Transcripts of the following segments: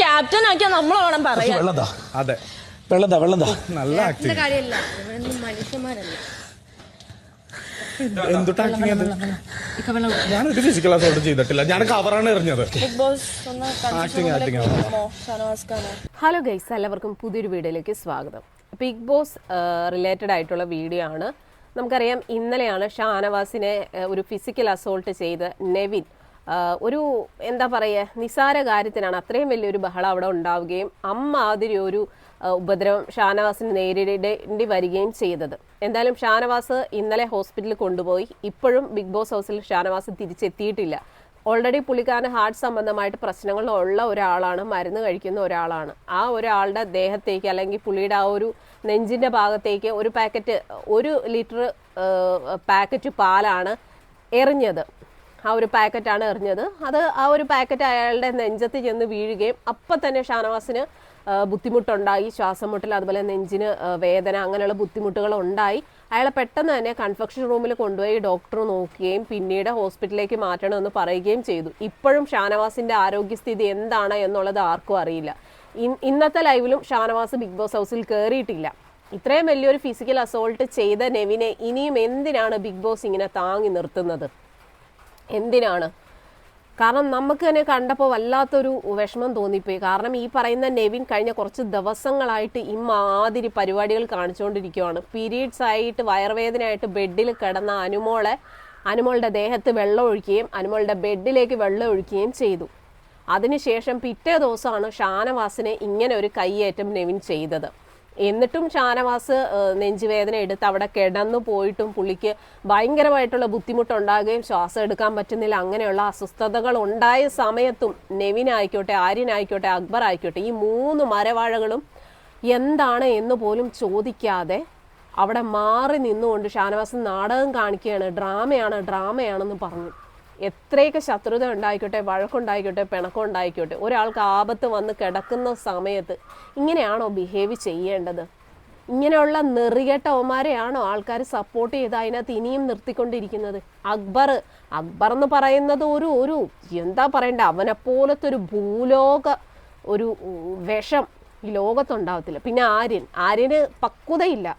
Captain ആക്കിയാ നമ്മൾ വേണം പറയാൻ. വെള്ളം താ അതെ. വെള്ളം താ വെള്ളം താ നല്ല ആക്ടിങ് കാര്യമില്ല. മനുഷ്യന്മാരല്ല. എന്തുട്ടാക്കിങ് അത്? ഞാനൊരു ഫിസിക്കൽ അസോൾട്ട് ചെയ്തിട്ടില്ല. ഞാൻ കവറാണ് എറിഞ്ഞത്. ഷാനവാസ് ഖാനോ ഹലോ ഗൈസ് എല്ലാവർക്കും പുതിയൊരു വീഡിയോയിലേക്ക് സ്വാഗതം. ബിഗ് ബോസ് റിലേറ്റഡ് ആയിട്ടുള്ള വീഡിയോ ആണ്. നമുക്കറിയാം ഇന്നലെയാണ് ഷാനവാസിനെ ഒരു ഫിസിക്കൽ അസോൾട്ട് ചെയ്ത് നെവിൻ. ഒരു എന്താ പറയുക നിസാര കാര്യത്തിനാണ്. അത്രയും വലിയൊരു ബഹളം അവിടെ ഉണ്ടാവുകയും അമ്മാതിരി ഒരു ഉപദ്രവം ഷാനവാസിന് നേരിടേണ്ടി വരികയും ചെയ്തത്. എന്തായാലും ഷാനവാസ് ഇന്നലെ ഹോസ്പിറ്റലിൽ കൊണ്ടുപോയി. ഇപ്പോഴും ബിഗ് ബോസ് ഹൗസിൽ ഷാനവാസ് തിരിച്ചെത്തിയിട്ടില്ല. ഓൾറെഡി പുള്ളിക്കാരന് ഹാർട്ട് സംബന്ധമായിട്ട് പ്രശ്നങ്ങൾ ഉള്ള ഒരാളാണ് മരുന്ന് കഴിക്കുന്ന ഒരാളാണ്. ആ ഒരാളുടെ ദേഹത്തേക്ക് അല്ലെങ്കിൽ പുള്ളിയുടെ ആ ഒരു നെഞ്ചിന്റെ ഭാഗത്തേക്ക് ഒരു പാക്കറ്റ് ഒരു ലിറ്റർ പാക്കറ്റ് പാലാണ് എറിഞ്ഞത്. ആ ഒരു പാക്കറ്റാണ് എറിഞ്ഞത്. അത് ആ ഒരു പാക്കറ്റ് അയാളുടെ നെഞ്ചത്ത് ചെന്ന് വീഴുകയും അപ്പം തന്നെ ഷാനവാസിന് ബുദ്ധിമുട്ടുണ്ടായി. ശ്വാസം മുട്ടൽ അതുപോലെ നെഞ്ചിന് വേദന അങ്ങനെയുള്ള ബുദ്ധിമുട്ടുകൾ ഉണ്ടായി. അയാളെ പെട്ടെന്ന് തന്നെ കൺഫെക്ഷൻ റൂമിൽ കൊണ്ടുപോയി ഡോക്ടർ നോക്കുകയും പിന്നീട് ഹോസ്പിറ്റലിലേക്ക് മാറ്റണമെന്ന് പറയുകയും ചെയ്തു. ഇപ്പോഴും ഷാനവാസിന്റെ ആരോഗ്യസ്ഥിതി എന്താണ് എന്നുള്ളത് ആർക്കും അറിയില്ല. ഇന്നത്തെ ലൈവിലും ഷാനവാസ് ബിഗ് ബോസ് ഹൗസിൽ കയറിയിട്ടില്ല ഇത്രയും വലിയൊരു ഫിസിക്കൽ അസോൾട്ട് ചെയ്ത നെവിനെ ഇനിയും എന്തിനാണ് ബിഗ് ബോസ് ഇങ്ങനെ താങ്ങി നിർത്തുന്നത്? എന്തിനാണ്? കാരണം നമുക്ക് തന്നെ കണ്ടപ്പോൾ വല്ലാത്തൊരു വിഷമം തോന്നിപ്പോയി. കാരണം ഈ പറയുന്ന നെവിൻ കഴിഞ്ഞ കുറച്ച് ദിവസങ്ങളായിട്ട് ഇമാതിരി പരിപാടികൾ കാണിച്ചുകൊണ്ടിരിക്കുകയാണ് പീരീഡ്സ് ആയിട്ട് വയറുവേദനയായിട്ട് ബെഡിൽ കിടന്ന അനുമോളെ അനുമോളുടെ ദേഹത്ത് വെള്ളം ഒഴിക്കുകയും അനുമോളുടെ ബെഡിലേക്ക് വെള്ളം ഒഴിക്കുകയും ചെയ്തു. അതിനുശേഷം പിറ്റേ ദിവസമാണ് ഷാനവാസിനെ ഇങ്ങനെ ഒരു കയ്യേറ്റം നെവിൻ ചെയ്തത്. എന്നിട്ടും ഷാനവാസ് നെഞ്ചുവേദന എടുത്ത് അവിടെ കിടന്നു പോയിട്ടും പുള്ളിക്ക് ഭയങ്കരമായിട്ടുള്ള ബുദ്ധിമുട്ടുണ്ടാകുകയും ശ്വാസം എടുക്കാൻ പറ്റുന്നില്ല. അങ്ങനെയുള്ള അസ്വസ്ഥതകൾ ഉണ്ടായ സമയത്തും നെവിൻ ആയിക്കോട്ടെ ആര്യൻ ആര്യനായിക്കോട്ടെ അക്ബർ ആയിക്കോട്ടെ ഈ മൂന്ന് മരവാഴകളും എന്താണ് എന്ന് പോലും ചോദിക്കാതെ അവിടെ മാറി നിന്നുകൊണ്ട് ഷാനവാസ് നാടകം കാണിക്കുകയാണ്. ഡ്രാമയാണ് ഡ്രാമയാണെന്ന് പറഞ്ഞു. എത്രയൊക്കെ ശത്രുത ഉണ്ടായിക്കോട്ടെ വഴക്കുണ്ടായിക്കോട്ടെ പിണക്കം ഉണ്ടായിക്കോട്ടെ ഒരാൾക്ക് ആപത്ത് വന്ന് കിടക്കുന്ന സമയത്ത് ഇങ്ങനെയാണോ ബിഹേവ് ചെയ്യേണ്ടത്? ഇങ്ങനെയുള്ള നെറികെട്ടവന്മാരെയാണോ ആൾക്കാർ സപ്പോർട്ട് ചെയ്ത് അതിനകത്ത് ഇനിയും നിർത്തിക്കൊണ്ടിരിക്കുന്നത്? അക്ബർ അക്ബർ എന്ന് പറയുന്നത് ഒരു ഒരു എന്താ പറയണ്ട അവനെപ്പോലത്തെ ഒരു ഭൂലോക ഒരു വിഷം ഈ ലോകത്തുണ്ടാവത്തില്ല. പിന്നെ ആര്യൻ ആര്യന് പക്വതയില്ല.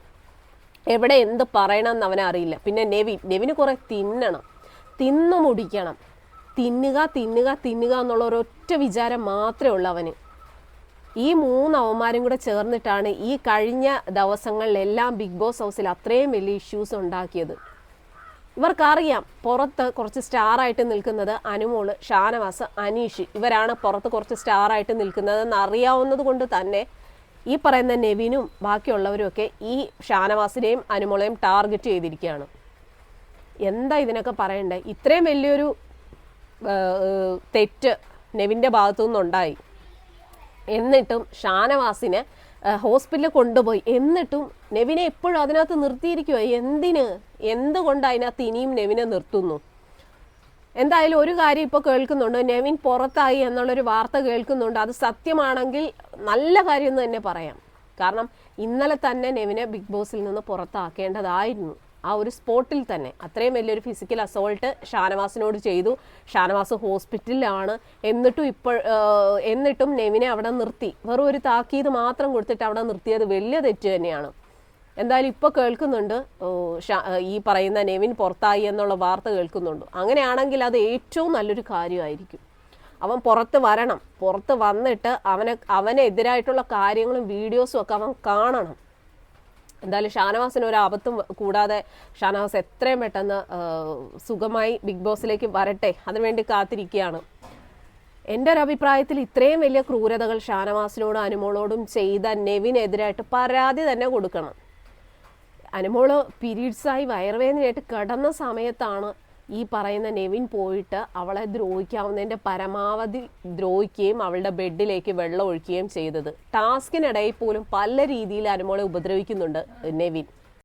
എവിടെ എന്ത് പറയണമെന്ന് അവനറിയില്ല. പിന്നെ നെവിൻ നെവിന് കുറേ തിന്നണം. തിന്നു മുടിക്കണം. തിന്നുക തിന്നുക തിന്നുക എന്നുള്ള ഒരൊറ്റ വിചാരം മാത്രമേ ഉള്ളൂ അവന്. ഈ മൂന്ന് അവന്മാരും കൂടെ ചേർന്നിട്ടാണ് ഈ കഴിഞ്ഞ ദിവസങ്ങളിലെല്ലാം ബിഗ് ബോസ് ഹൗസിൽ അത്രയും വലിയ ഇഷ്യൂസ് ഉണ്ടാക്കിയത്. ഇവർക്കറിയാം പുറത്ത് കുറച്ച് സ്റ്റാറായിട്ട് നിൽക്കുന്നത് അനുമോൾ ഷാനവാസ് അനീഷ് ഇവരാണ് പുറത്ത് കുറച്ച് സ്റ്റാറായിട്ട് നിൽക്കുന്നതെന്ന് അറിയാവുന്നത് കൊണ്ട് തന്നെ ഈ പറയുന്ന നെവിനും ബാക്കിയുള്ളവരും ഒക്കെ ഈ ഷാനവാസിനെയും അനുമോളെയും ടാർഗറ്റ് ചെയ്തിരിക്കുകയാണ്. എന്താ ഇതിനൊക്കെ പറയണ്ടേ? ഇത്രയും വലിയൊരു തെറ്റ് നെവിന്റെ ഭാഗത്തു നിന്നുണ്ടായി എന്നിട്ടും ഷാനവാസിനെ ഹോസ്പിറ്റലിൽ കൊണ്ടുപോയി. എന്നിട്ടും നെവിനെ എപ്പോഴും അതിനകത്ത് നിർത്തിയിരിക്കുക എന്തിന്? എന്തുകൊണ്ട് അതിനകത്ത് ഇനിയും നെവിനെ നിർത്തുന്നു? എന്തായാലും ഒരു കാര്യം ഇപ്പോൾ കേൾക്കുന്നുണ്ട്. നെവിൻ പുറത്തായി എന്നുള്ളൊരു വാർത്ത കേൾക്കുന്നുണ്ട്. അത് സത്യമാണെങ്കിൽ നല്ല കാര്യം എന്ന് തന്നെ പറയാം. കാരണം ഇന്നലെ തന്നെ നെവിനെ ബിഗ് ബോസിൽ നിന്ന് പുറത്താക്കേണ്ടതായിരുന്നു. ആ ഒരു സ്പോട്ടിൽ തന്നെ. അത്രയും വലിയൊരു ഫിസിക്കൽ അസോൾട്ട് ഷാനവാസിനോട് ചെയ്തു. ഷാനവാസ് ഹോസ്പിറ്റലിലാണ്. എന്നിട്ടും ഇപ്പോൾ എന്നിട്ടും നെവിനെ അവിടെ നിർത്തി. വെറും ഒരു താക്കീത് മാത്രം കൊടുത്തിട്ട് അവിടെ നിർത്തിയത് വലിയ തെറ്റ് തന്നെയാണ്. എന്തായാലും ഇപ്പോൾ കേൾക്കുന്നുണ്ട്. ഈ പറയുന്ന നെവിൻ പുറത്തായി എന്നുള്ള വാർത്ത കേൾക്കുന്നുണ്ട്. അങ്ങനെയാണെങ്കിൽ അത് ഏറ്റവും നല്ലൊരു കാര്യമായിരിക്കും. അവൻ പുറത്ത് വരണം. പുറത്ത് വന്നിട്ട് അവനെ അവനെതിരായിട്ടുള്ള കാര്യങ്ങളും വീഡിയോസും ഒക്കെ അവൻ കാണണം. എന്തായാലും ഷാനവാസിന് ഒരു ആപത്തും കൂടാതെ ഷാനവാസ് എത്രയും പെട്ടെന്ന് സുഖമായി ബിഗ് ബോസിലേക്ക് വരട്ടെ. അതിനുവേണ്ടി കാത്തിരിക്കുകയാണ്. എന്റെ ഒരു അഭിപ്രായത്തിൽ ഇത്രയും വലിയ ക്രൂരതകൾ ഷാനവാസിനോടും അനുമോളോടും ചെയ്ത നെവിനെതിരായിട്ട് പരാതി തന്നെ കൊടുക്കണം. അനുമോൾ പീരീഡ്സായി വയറുവേദനയായിട്ട് കിടന്ന സമയത്താണ് ഈ പറയുന്ന നെവിൻ പോയിട്ട് അവളെ ദ്രോഹിക്കാവുന്നതിന്റെ പരമാവധി ദ്രോഹിക്കുകയും അവളുടെ ബെഡിലേക്ക് വെള്ളം ഒഴിക്കുകയും ചെയ്തത്. ടാസ്കിനിടയിൽ പോലും പല രീതിയിൽ അനുമോളെ ഉപദ്രവിക്കുന്നുണ്ട് നെവിൻ.